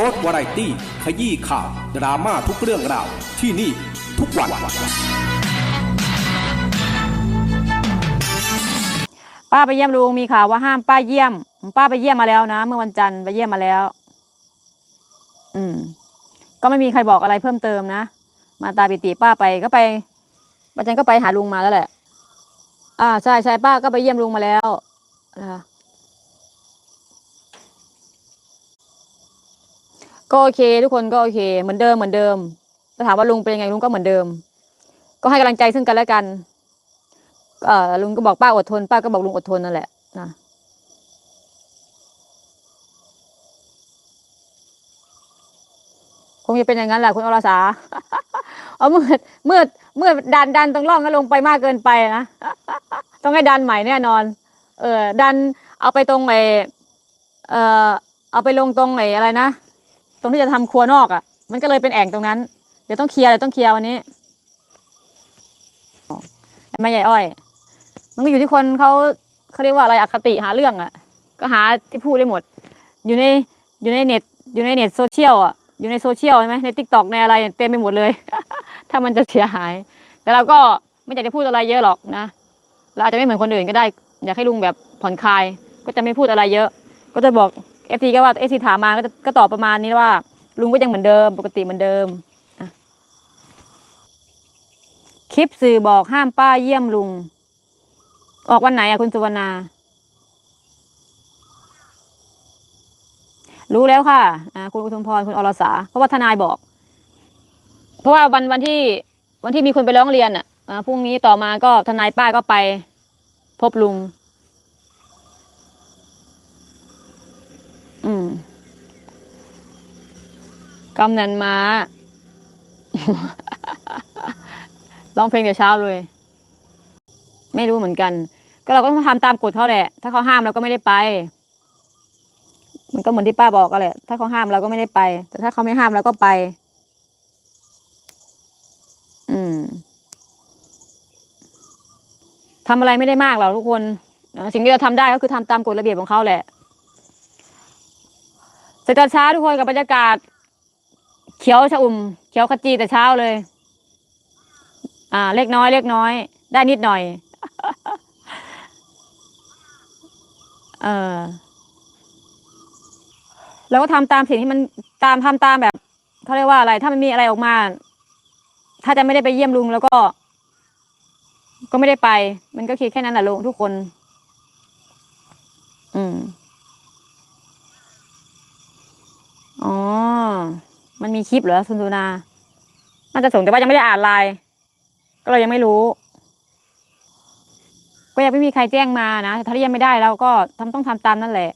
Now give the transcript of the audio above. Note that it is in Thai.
รสวาไรตี้ ขยี้ข่าว ดราม่าทุกเรื่องราว ที่นี่ทุกวัน ป้าไปเยี่ยมลุงมีข่าวว่าห้ามป้าเยี่ยม ป้าไปเยี่ยมมาแล้วนะ เมื่อวันจันทร์ไปเยี่ยมมาแล้ว อืม ก็ไม่มีใครบอกอะไรเพิ่มเติมนะ มาตาปิติป้าไปก็ไปวันจันทร์ก็ไปหาลุงมาแล้วแหละ อ่าใช่ใช่ป้าก็ไปเยี่ยมลุงมาแล้วนะคะ ก็โอเค ทุกคนก็โอเค เหมือนเดิมเหมือนเดิมถ้าถามว่าลุงเป็นยังไงลุงก็เหมือนเดิม ก็ให้กำลังใจซึ่งกันและกันเอ่อลุงก็บอกป้าอดทน ป้าก็บอกลุงอดทนนั่นแหละนะคงจะเป็นอย่างนั้นแหละคุณอรสาเอามืดมืดมืดดันดันตรงร่องก็ลงไปมากเกินไปนะต้องให้ดันใหม่แน่นอน เออดันเอาไปตรงไอเอ่อเอาไปลงตรงไออะไรนะ ตรงที่จะทำครัวนอกอะ่ะ มันก็เลยเป็นแอ่งตรงนั้น เดี๋ยวต้องเคลียร์เดี๋ยวต้องเคลียร์วันนี้แม่ใหญ่อ้อย มันก็อยู่ที่คนเขาเขาเรียกว่าอะไรอคติหาเรื่องอะ่ะ ก็หาที่พูดได้หมด อยู่ในอยู่ในเน็ต อยู่ในเน็ตโซเชียลอะ อยู่ในโซเชียลใช่ไหมในทิกตอกในอะไรเต็มไปหมดเลย ถ้ามันจะเสียหาย แต่เราก็ไม่อยากจะพูดอะไรเยอะหรอกนะเราอาจจะไม่เหมือนคนอื่นก็ได้ อยากให้ลุงแบบผ่อนคลาย ก็จะไม่พูดอะไรเยอะ ก็จะบอก เอฟทีก็ว่าเอฟทีถามมาก็จะก็ตอบประมาณนี้ว่า ลุงก็ยังเหมือนเดิม ปกติเหมือนเดิมคลิปสื่อบอกห้ามป้าเยี่ยมลุง ออกวันไหนอะคุณสุวรรณา รู้แล้วค่ะอ่าคุณอุทุมพรคุณอรสา เพราะว่าทนายบอก เพราะว่าวันวันที่วันที่มีคนไปร้องเรียนอะอ่าพรุ่งนี้ต่อมาก็ทนายป้าก็ไป พบลุง กำนันมาร้องเพลงแต่เช้าเลย ไม่รู้เหมือนกัน ก็เราก็ต้องทำตามกฎเขาแหละ ถ้าเขาห้ามเราก็ไม่ได้ไป มันก็เหมือนที่ป้าบอกก็แหละ ถ้าเขาห้ามเราก็ไม่ได้ไป แต่ถ้าเขาไม่ห้ามเราก็ไป อืมทำอะไรไม่ได้มากหรอกทุกคนสิ่งที่เราทำได้ก็คือทำตามกฎระเบียบของเขาแหละสร็จแต่เช้าทุกคนกับบรรยากาศ เขียวชะอุ่ม เขียวขจีแต่เช้าเลย อ่า เล็กน้อย เล็กน้อย ได้นิดหน่อย เออเราก็ทำตามสิ่งที่มันตามทำตามแบบเขาเรียกว่าอะไร ถ้ามันมีอะไรออกมา ถ้าจะไม่ได้ไปเยี่ยมลุงแล้วก็ ก็ไม่ได้ไป มันก็คิดแค่นั้นแหละลุงทุกคน อืมอ๋อ มันมีคลิปเหรอสุนทนาน่าจะส่งแต่ว่ายังไม่ได้อ่านไลน์ก็เลยยังไม่รู้ ก็ยังไม่มีใครแจ้งมานะถ้าเรียกไม่ได้เราก็ทำต้องทำตามนั่นแหละ